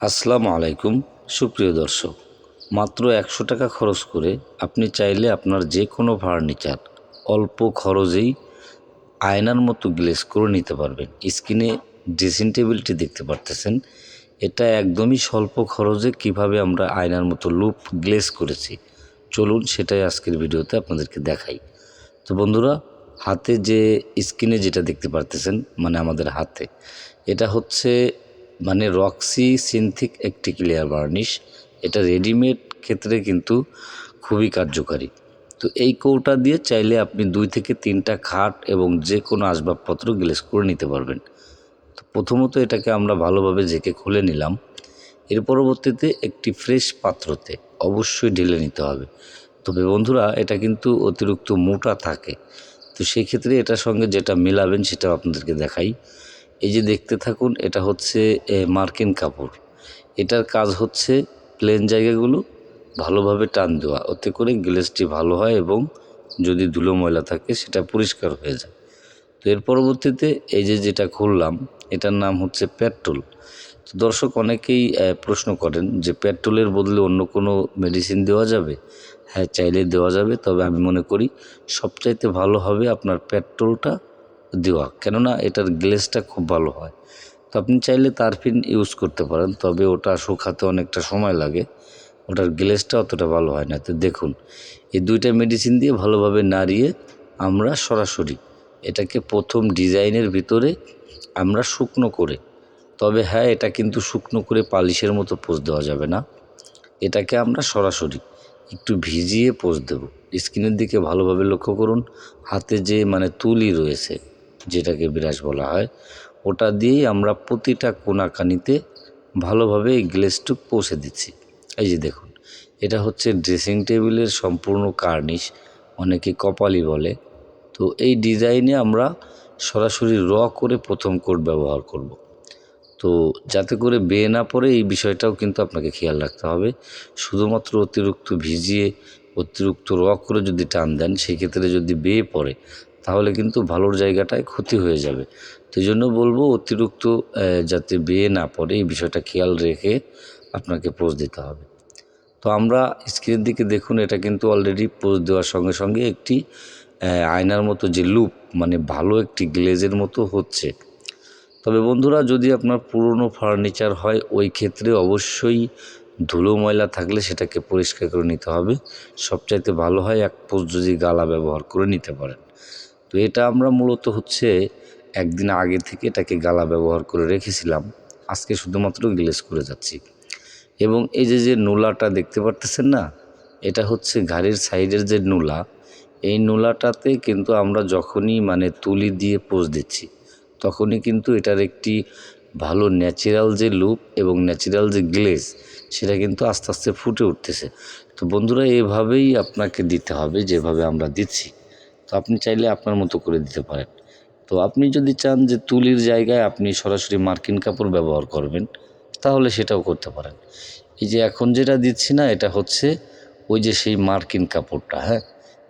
আসসালামু আলাইকুম, সুপ্রিয় দর্শক। মাত্র একশো টাকা খরচ করে আপনি চাইলে আপনার যে কোনো ফার্নিচার অল্প খরচেই আয়নার মতো গ্লেস করে নিতে পারবেন। স্ক্রিনে ড্রেসিং টেবিলটি দেখতে পারতেছেন। এটা একদমই স্বল্প খরচে কীভাবে আমরা আয়নার মতো লুপ গ্লেস করেছি। চলুন সেটাই আজকের ভিডিওতে আপনাদেরকে দেখাই। তো বন্ধুরা, হাতে যে স্ক্রিনে যেটা দেখতে পারতেছেন মানে আমাদের হাতে, এটা হচ্ছে মানে রক্সি সিনথিক একটি ক্লিয়ার বার্নিশ। এটা রেডিমেড ক্ষেত্রে কিন্তু খুবই কার্যকারী। তো এই কৌটা দিয়ে চাইলে আপনি দুই থেকে তিনটা খাট এবং যে কোনো আসবাবপত্র গ্লেস করে নিতে পারবেন। তো প্রথমত এটাকে আমরা ভালোভাবে জেকে খুলে নিলাম। এর পরবর্তীতে একটি ফ্রেশ পাত্রতে অবশ্যই ঢেলে নিতে হবে। তবে বন্ধুরা, এটা কিন্তু অতিরিক্ত মোটা থাকে। তো সেই ক্ষেত্রে এটার সঙ্গে যেটা মেলাবেন সেটা আপনাদেরকে দেখাই। এই যে দেখতে থাকুন, এটা হচ্ছে মার্কিন কাপড়। এটার কাজ হচ্ছে প্লেন জায়গাগুলো ভালোভাবে টান দেওয়া। ওতে করে গ্লেসটি ভালো হয় এবং যদি ধুলো ময়লা থাকে, সেটা পরিষ্কার হয়ে যায়। তো এর পরবর্তীতে এই যে যেটা খুললাম, এটার নাম হচ্ছে পেট্রোল। তো দর্শক অনেকেই প্রশ্ন করেন যে পেট্রোলের বদলে অন্য কোনো মেডিসিন দেওয়া যাবে? হ্যাঁ চাইলে দেওয়া যাবে, তবে আমি মনে করি সবচাইতে ভালো হবে আপনার পেট্রোলটা দেওয়া। কেননা এটার গ্লেসটা খুব ভালো হয়। তো আপনি চাইলে তারফিন ইউজ করতে পারেন, তবে ওটা শুকাতে অনেকটা সময় লাগে। ওটার গ্লেসটা অতটা ভালো হয় না। তো দেখুন, এই দুইটা মেডিসিন দিয়ে ভালোভাবে নাড়িয়ে আমরা সরাসরি এটাকে প্রথম ডিজাইনের ভিতরে আমরা শুকনো করে, তবে হ্যাঁ এটা কিন্তু শুকনো করে পালিশের মতো পোজ দেওয়া যাবে না। এটাকে আমরা সরাসরি একটু ভিজিয়ে পোজ দেব। স্কিনের দিকে ভালোভাবে লক্ষ্য করুন, হাতে যে মানে তুলি রয়েছে যেটাকে বিরাজ বলা হয়, ওটা দিয়েই আমরা প্রতিটা কোনাকানিতে ভালোভাবে এই গ্লেসটুক পৌঁছে দিচ্ছি। এই যে দেখুন, এটা হচ্ছে ড্রেসিং টেবিলের সম্পূর্ণ কার্নিশ, অনেকে কপালি বলে। তো এই ডিজাইনে আমরা সরাসরি র করে প্রথম কোট ব্যবহার করব। তো যাতে করে বেয়ে না পড়ে এই বিষয়টাও কিন্তু আপনাকে খেয়াল রাখতে হবে। শুধুমাত্র অতিরিক্ত ভিজিয়ে অতিরিক্ত র করে যদি টান দেন, সেক্ষেত্রে যদি বেয়ে পড়ে তাহলে কিন্তু ভালোর জায়গাটায় ক্ষতি হয়ে যাবে। এই জন্য বলব, অতিরিক্ত যাতে বিয়ে না পড়ে, এই বিষয়টা খেয়াল রেখে আপনাকে পোজ দিতে হবে। তো আমরা স্ক্রিনের দিকে দেখুন, এটা কিন্তু অলরেডি পোজ দেওয়ার সঙ্গে সঙ্গে একটি আয়নার মতো যে লুপ মানে ভালো একটি গ্লেজের মতো হচ্ছে। তবে বন্ধুরা, যদি আপনার পুরনো ফার্নিচার হয়, ওই ক্ষেত্রে অবশ্যই ধুলো ময়লা থাকলে সেটাকে পরিষ্কার করে নিতে হবে। সবচাইতে ভালো হয়, এক পোজ যদি গালা ব্যবহার করে নিতে পারেন। তো এটা আমরা মূলত হচ্ছে একদিন আগে থেকে এটাকে গালা ব্যবহার করে রেখেছিলাম। আজকে শুধুমাত্র গ্লেজ করে যাচ্ছি। এবং এই যে যে নোলাটা দেখতে পারতেছেন না, এটা হচ্ছে গাড়ির সাইডের যে নোলা, এই নোলাটাতে কিন্তু আমরা যখনই মানে তুলি দিয়ে পোজ দিচ্ছি, তখনই কিন্তু এটার একটি ভালো ন্যাচারাল যে লুপ এবং ন্যাচারাল যে গ্লেজ, সেটা কিন্তু আস্তে আস্তে ফুটে উঠতেছে। তো বন্ধুরা, এভাবেই আপনাকে দিতে হবে, যেভাবে আমরা দিচ্ছি। তো আপনি চাইলে আপনার মতো করে দিতে পারেন। তো আপনি যদি চান যে তুলির জায়গায় আপনি সরাসরি মার্কিন কাপড় ব্যবহার করবেন, তাহলে সেটাও করতে পারেন। এই যে এখন যেটা দিচ্ছি না, এটা হচ্ছে ওই যে সেই মার্কিন কাপড়টা হ্যাঁ?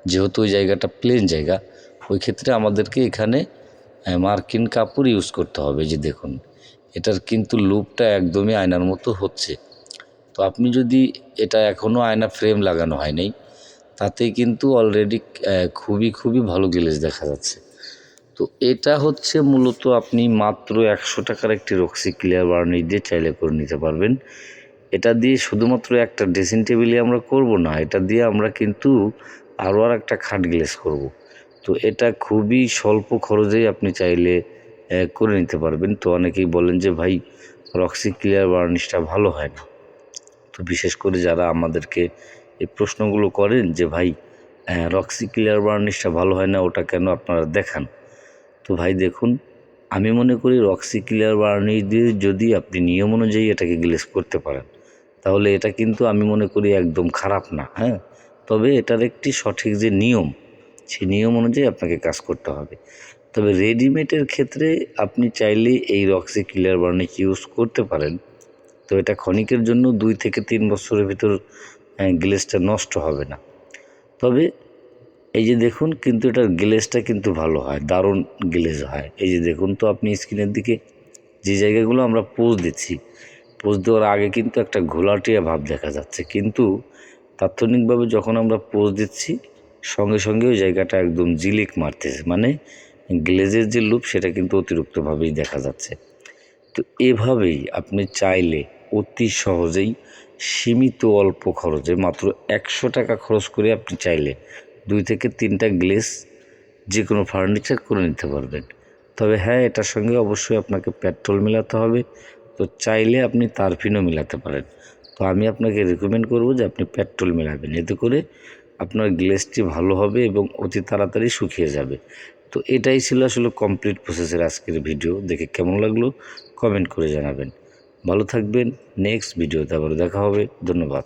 যেহেতু ওই জায়গাটা প্লেন জায়গা, ওই ক্ষেত্রে আমাদেরকে এখানে মার্কিন কাপড় ইউজ করতে হবে। যে দেখুন, এটার কিন্তু লুকটা একদমই আয়নার মতো হচ্ছে। তো আপনি যদি, এটা এখনও আয়না ফ্রেম লাগানো হয় নাই তাতে কিন্তু অলরেডি খুবই খুবই ভালো গ্লেজ দেখা যাচ্ছে। তো এটা হচ্ছে মূলত আপনি মাত্র একশো টাকার একটি রক্সি ক্লিয়ার বার্নিশ দিয়ে চাইলে করে নিতে পারবেন। এটা দিয়ে শুধুমাত্র একটা ড্রেসিং টেবিলে আমরা করব না, এটা দিয়ে আমরা কিন্তু আরও আর একটা খাট গ্লেস করব। তো এটা খুবই স্বল্প খরচেই আপনি চাইলে করে নিতে পারবেন। তো অনেকেই বলেন যে, ভাই রক্সি ক্লিয়ার বার্নিশটা ভালো হয় না। তো বিশেষ করে যারা আমাদেরকে এই প্রশ্নগুলো করেন যে, ভাই রক্সি ক্লিয়ার বার্নিশটা ভালো হয় না, ওটা কেন আপনারা দেখান? তো ভাই, দেখুন, আমি মনে করি রক্সি ক্লিয়ার বার্নিশ দিয়ে যদি আপনি নিয়ম অনুযায়ী এটাকে গ্লেস করতে পারেন, তাহলে এটা কিন্তু আমি মনে করি একদম খারাপ না হ্যাঁ? তবে এটার একটি সঠিক যে নিয়ম, সেই নিয়ম অনুযায়ী আপনাকে কাজ করতে হবে। তবে রেডিমেডের ক্ষেত্রে আপনি চাইলে এই রক্সি ক্লিয়ার বার্নিশ ইউজ করতে পারেন। তো এটা ক্ষণিকের জন্য দুই থেকে তিন বছরের ভিতর গ্লেসটা নষ্ট হবে না। তবে এই যে দেখুন, কিন্তু এটার গ্লেজটা কিন্তু ভালো হয়, দারুণ গ্লেজ হয়। এই যে দেখুন তো আপনি স্ক্রিনের দিকে যে জায়গাগুলো আমরা পোজ দিচ্ছি পোজ দেওয়ার আগে কিন্তু একটা ঘোলাটিয়া ভাব দেখা যাচ্ছে। কিন্তু তাৎক্ষণিকভাবে যখন আমরা পোজ দিচ্ছি, সঙ্গে সঙ্গে ওই জায়গাটা একদম জিলিক মারতেছে। মানে গ্লেজের যে লুপ সেটা কিন্তু অতিরিক্তভাবেই দেখা যাচ্ছে। তো এভাবেই আপনি চাইলে অতি সহজেই সীমিত অল্প খরচে মাত্র একশো টাকা খরচ করে আপনি চাইলে দুই থেকে তিনটা গ্লেস যে কোনো ফার্নিচার করে নিতে পারবেন। তবে হ্যাঁ এটার সঙ্গে অবশ্যই আপনাকে পেট্রোল মেলাতে হবে। তো চাইলে আপনি তারফিনও মেলাতে পারেন। তো আমি আপনাকে রেকমেন্ড করব যে আপনি পেট্রোল মেলাবেন। এতে করে আপনার গ্লেসটি ভালো হবে এবং অতি তাড়াতাড়ি শুকিয়ে যাবে। তো এটাই ছিল আসলে কমপ্লিট প্রসেসের আজকের ভিডিও দেখে কেমন লাগল? কমেন্ট করে জানাবেন। ভালো থাকবেন। নেক্সট ভিডিওতে আবার দেখা হবে। ধন্যবাদ।